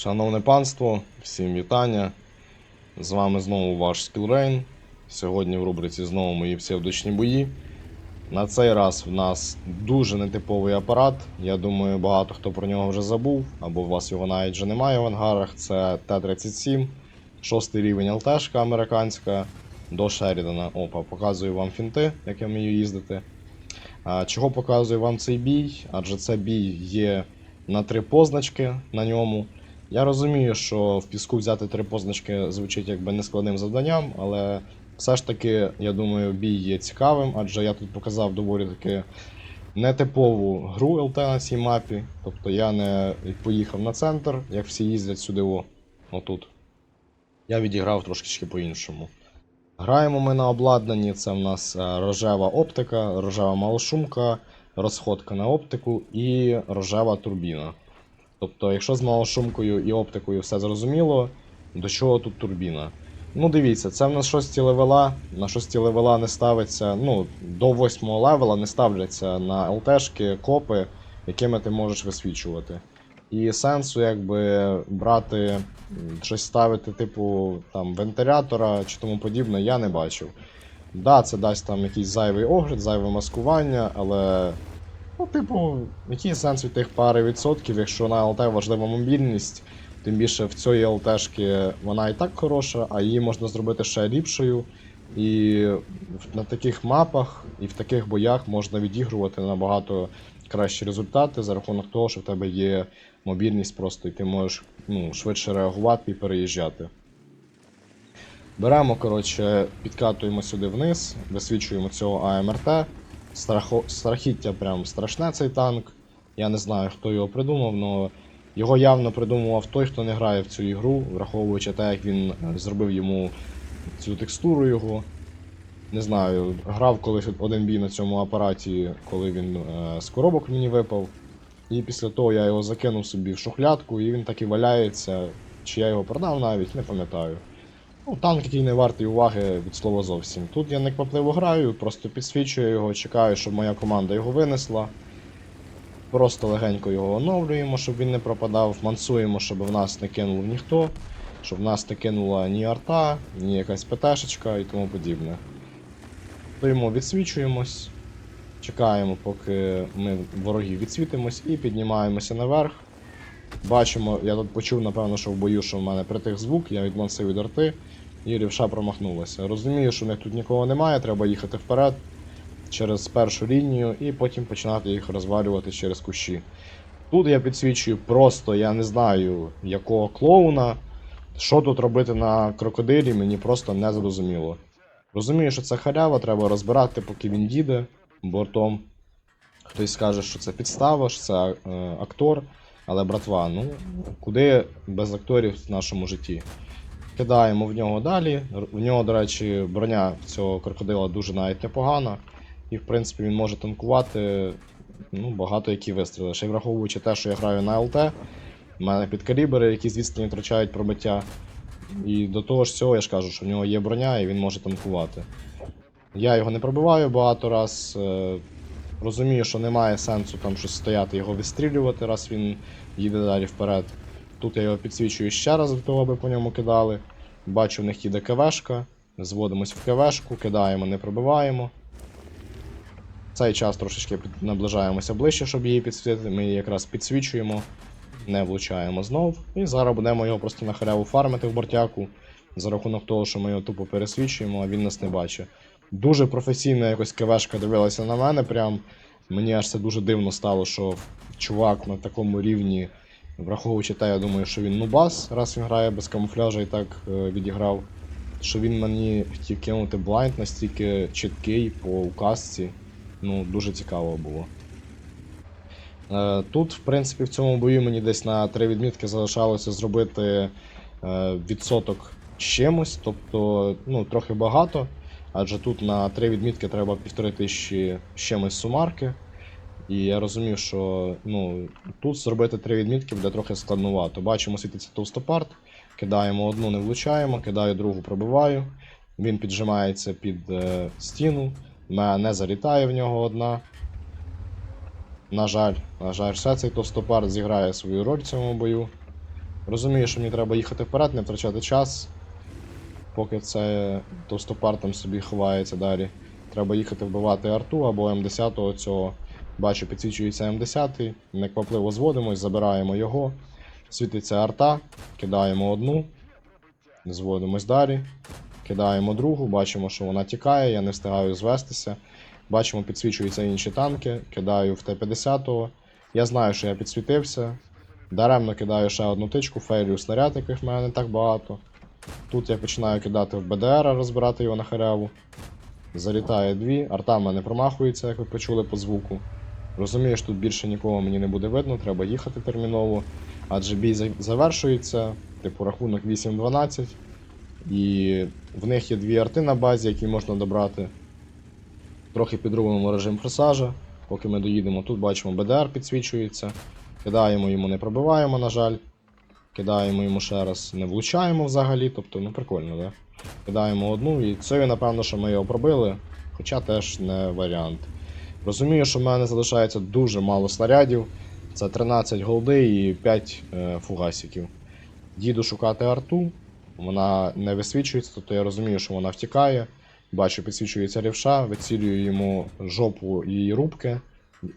Шановне панство, всім вітання. З вами знову ваш Скілрейн. Сьогодні в рубриці знову мої псевдочні бої. На цей раз в нас дуже нетиповий апарат. Я думаю, багато хто про нього вже забув, або у вас його навіть вже немає в ангарах. Це Т-37, шостий рівень ЛТшка американська до Шерідана. Опа, показую вам фінти, як я вмію їздити. Чого показую вам цей бій? Адже це бій є на три позначки на ньому. Я розумію, що в піску взяти три позначки звучить якби нескладним завданням, але все ж таки, я думаю, бій є цікавим, адже я тут показав доволі таки нетипову гру ЛТ на цій мапі. Тобто я не поїхав на центр, як всі їздять сюди, о, отут. Я відіграв трошки по-іншому. Граємо ми на обладнанні, це в нас е, рожева оптика, рожева малошумка, розходка на оптику і рожева турбіна. Тобто, якщо з малошумкою і оптикою все зрозуміло, до чого тут турбіна? Ну, дивіться, це в нас 6 левела. На 6 левела не ставиться, ну, до 8 левела не ставляться на ЛТшки копи, якими ти можеш висвічувати. І сенсу, якби брати щось ставити, типу там вентилятора чи тому подібне, я не бачив. Да, це дасть там якийсь зайвий огляд, зайве маскування, але. Ну, типу, який сенс від тих пари відсотків, якщо на ЛТ важлива мобільність, тим більше в цієї ЛТшки вона і так хороша, а її можна зробити ще ліпшою. І на таких мапах і в таких боях можна відігрувати набагато кращі результати за рахунок того, що в тебе є мобільність просто, і ти можеш ну, швидше реагувати і переїжджати. Беремо, коротше, підкатуємо сюди вниз, висвічуємо цього АМРТ. Страхо... Страхіття прям страшне цей танк. Я не знаю, хто його придумав, але його явно придумував той, хто не грає в цю ігру, враховуючи те, як він е, зробив йому цю текстуру його. Не знаю, грав колись один бій на цьому апараті, коли він е, з коробок мені випав. І після того я його закинув собі в шухлядку, і він так і валяється. Чи я його продав навіть, не пам'ятаю. Ну, танк, який не вартий уваги від слова зовсім. Тут я неквапливо граю, просто підсвічую його, чекаю, щоб моя команда його винесла. Просто легенько його оновлюємо, щоб він не пропадав, мансуємо, щоб в нас не кинув ніхто, щоб в нас не кинула ні арта, ні якась ПТшечка і тому подібне. Стоїмо, відсвічуємось, чекаємо, поки ми ворогів відсвітимось, і піднімаємося наверх. Бачимо, я тут почув, напевно, що в бою, що в мене притих звук, я відмансив від арти, і рівша промахнулася. Розумію, що в них тут нікого немає, треба їхати вперед через першу лінію і потім починати їх розвалювати через кущі. Тут я підсвічую просто, я не знаю, якого клоуна. Що тут робити на крокодилі, мені просто не зрозуміло. Розумію, що це халява, треба розбирати, поки він їде бортом. Хтось скаже, що це підстава, що це е, актор. Але братва, ну куди без акторів в нашому житті? Кидаємо в нього далі. В нього, до речі, броня цього крокодила дуже навіть непогана. І, в принципі, він може танкувати ну, багато які вистріли. Ще й враховуючи те, що я граю на ЛТ, в мене підкалібри, які з відстані втрачають пробиття. І до того ж цього я ж кажу, що в нього є броня і він може танкувати. Я його не пробиваю багато раз. Розумію, що немає сенсу там щось стояти, його відстрілювати, раз він їде далі вперед. Тут я його підсвічую ще раз для того, аби по ньому кидали. Бачу, в них їде КВшка. Зводимось в КВшку, кидаємо, не пробиваємо. Цей час трошечки наближаємося ближче, щоб її підсвітити. Ми її якраз підсвічуємо, не влучаємо знов. І зараз будемо його просто на халяву фармити в бортяку. За рахунок того, що ми його тупо пересвічуємо, а він нас не бачить. Дуже професійно якось КВшка дивилася на мене. Прям мені аж це дуже дивно стало, що чувак на такому рівні, враховуючи те, я думаю, що він нубас, раз він грає без камуфляжа і так е, відіграв. Що він мені хотів кинути блайнд настільки чіткий по указці. Ну, дуже цікаво було. Е, Тут, в принципі, в цьому бою мені десь на три відмітки залишалося зробити е, відсоток з чимось, тобто ну, трохи багато. Адже тут на три відмітки треба півтори тисячі чимось сумарки. І я розумів, що ну, тут зробити три відмітки буде трохи складнувато. Бачимо, світиться товстопарт, кидаємо одну, не влучаємо, кидаю другу, пробиваю. Він піджимається під е, стіну, не залітає в нього одна. На жаль, на жаль, ще цей товстопарт зіграє свою роль в цьому бою. Розумію, що мені треба їхати вперед, не втрачати час. Поки це товстопар там собі ховається далі. Треба їхати вбивати арту або М10 цього. Бачу, підсвічується М10, неквапливо зводимось, забираємо його. Світиться арта, кидаємо одну, зводимось далі, кидаємо другу, бачимо, що вона тікає, я не встигаю звестися. Бачимо, підсвічуються інші танки, кидаю в Т-50. Я знаю, що я підсвітився. Даремно кидаю ще одну тичку, фейлю снаряд, яких в мене не так багато. Тут я починаю кидати в БДР, розбирати його на халяву. Залітає дві, арта в мене промахується, як ви почули по звуку. Розумію, що тут більше нікого мені не буде видно, треба їхати терміново. Адже бій завершується, типу рахунок 8-12. І в них є дві арти на базі, які можна добрати. Трохи підробимо режим форсажа. Поки ми доїдемо, тут бачимо БДР підсвічується. Кидаємо йому, не пробиваємо, на жаль. Кидаємо йому ще раз, не влучаємо взагалі, тобто, ну прикольно, да? Кидаємо одну, і це, напевно, що ми його пробили, хоча теж не варіант. Розумію, що в мене залишається дуже мало снарядів. Це 13 голди і 5 е, фугасиків. Їду шукати арту, вона не висвічується, тобто я розумію, що вона втікає. Бачу, підсвічується рівша, вицілюю йому жопу її рубки,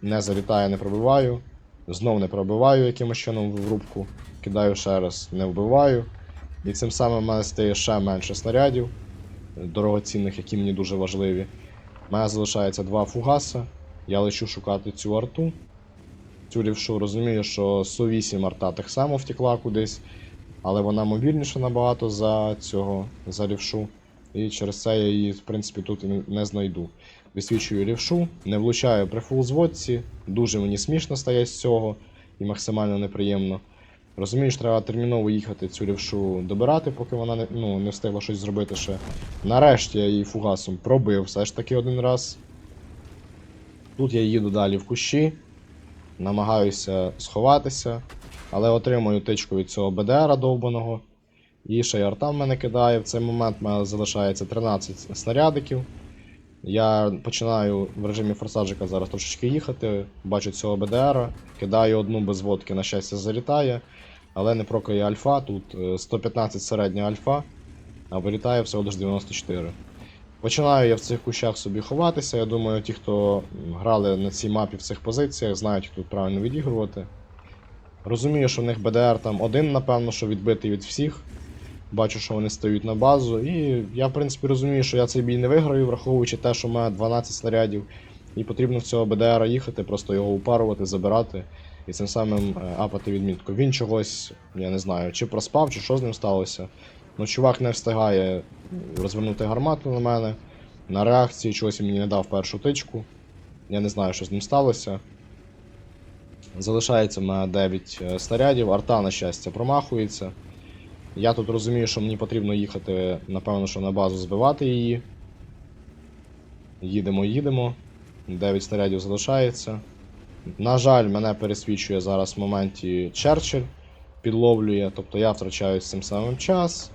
не залітає, не пробиваю. Знов не пробиваю якимось чином в рубку, кидаю ще раз, не вбиваю. І цим самим в мене стає ще менше снарядів дорогоцінних, які мені дуже важливі. У мене залишається два фугаса. Я лечу шукати цю арту. Цю рівшу розумію, що Су-8 арта так само втекла кудись, але вона мобільніша набагато за цього за рівшу. І через це я її, в принципі, тут не знайду. Висвічую рівшу, не влучаю при фул зводці, дуже мені смішно стає з цього і максимально неприємно. Розумію, що треба терміново їхати цю рівшу добирати, поки вона не, ну, не встигла щось зробити ще. Нарешті я її фугасом пробив все ж таки один раз. Тут я їду далі в кущі, намагаюся сховатися, але отримую тичку від цього БДРа довбаного. І ще й арта в мене кидає. В цей момент в мене залишається 13 снарядиків. Я починаю в режимі форсаджика зараз трошечки їхати. Бачу цього БДРа, кидаю одну без водки, на щастя, залітає, але не прокає альфа. Тут е, 115 середня альфа, а вилітає всього лише 94. Починаю я в цих кущах собі ховатися. Я думаю, ті, хто грали на цій мапі в цих позиціях, знають, як тут правильно відігрувати. Розумію, що в них БДР там один, напевно, що відбитий від всіх. Бачу, що вони стають на базу. І я, в принципі, розумію, що я цей бій не виграю, враховуючи те, що в мене 12 снарядів. І потрібно в цього БДРа їхати, просто його упарувати, забирати і цим самим е, апати відмітку. Він чогось, я не знаю, чи проспав, чи що з ним сталося. Ну, чувак не встигає розвернути гармату на мене. На реакції чогось мені не дав першу тичку. Я не знаю, що з ним сталося. Залишається в мене 9 е, снарядів, арта, на щастя, промахується. Я тут розумію, що мені потрібно їхати, напевно, що на базу збивати її. Їдемо, їдемо. 9 снарядів залишається. На жаль, мене пересвічує зараз в моменті Черчилль, підловлює, тобто я втрачаю з цим самим час,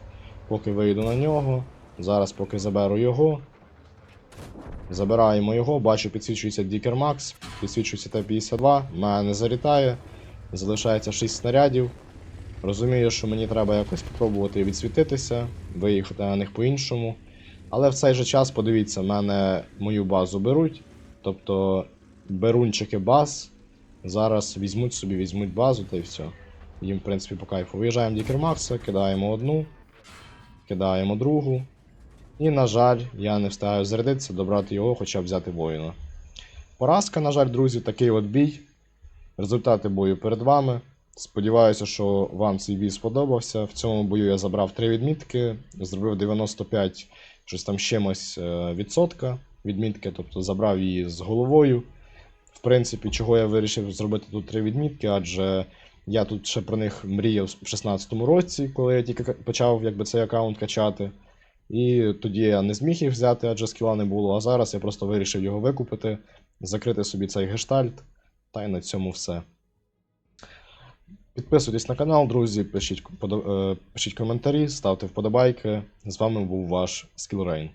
поки вийду на нього. Зараз поки заберу його. Забираємо його, бачу, підсвічується Дікер Макс, підсвічується Т-52, мене не залітає. Залишається 6 снарядів. Розумію, що мені треба якось спробувати відсвітитися, виїхати на них по-іншому. Але в цей же час, подивіться, мене мою базу беруть. Тобто берунчики баз зараз візьмуть собі, візьмуть базу та й все. Їм, в принципі, по кайфу. Виїжджаємо Дікер Макса, кидаємо одну, кидаємо другу. І, на жаль, я не встигаю зарядитися, добрати його, хоча б взяти воїна. Поразка, на жаль, друзі, такий от бій. Результати бою перед вами. Сподіваюся, що вам цей бій сподобався. В цьому бою я забрав 3 відмітки, зробив 95 щось там чимось е, відсотка відмітки, тобто забрав її з головою. В принципі, чого я вирішив зробити тут 3 відмітки, адже я тут ще про них мріяв в 16-му році, коли я тільки почав якби, цей аккаунт качати. І тоді я не зміг їх взяти, адже скіла не було. А зараз я просто вирішив його викупити, закрити собі цей гештальт. Та й на цьому все. Підписуйтесь на канал, друзі, пишіть, е, пишіть коментарі, ставте вподобайки. З вами був ваш Скілрейн.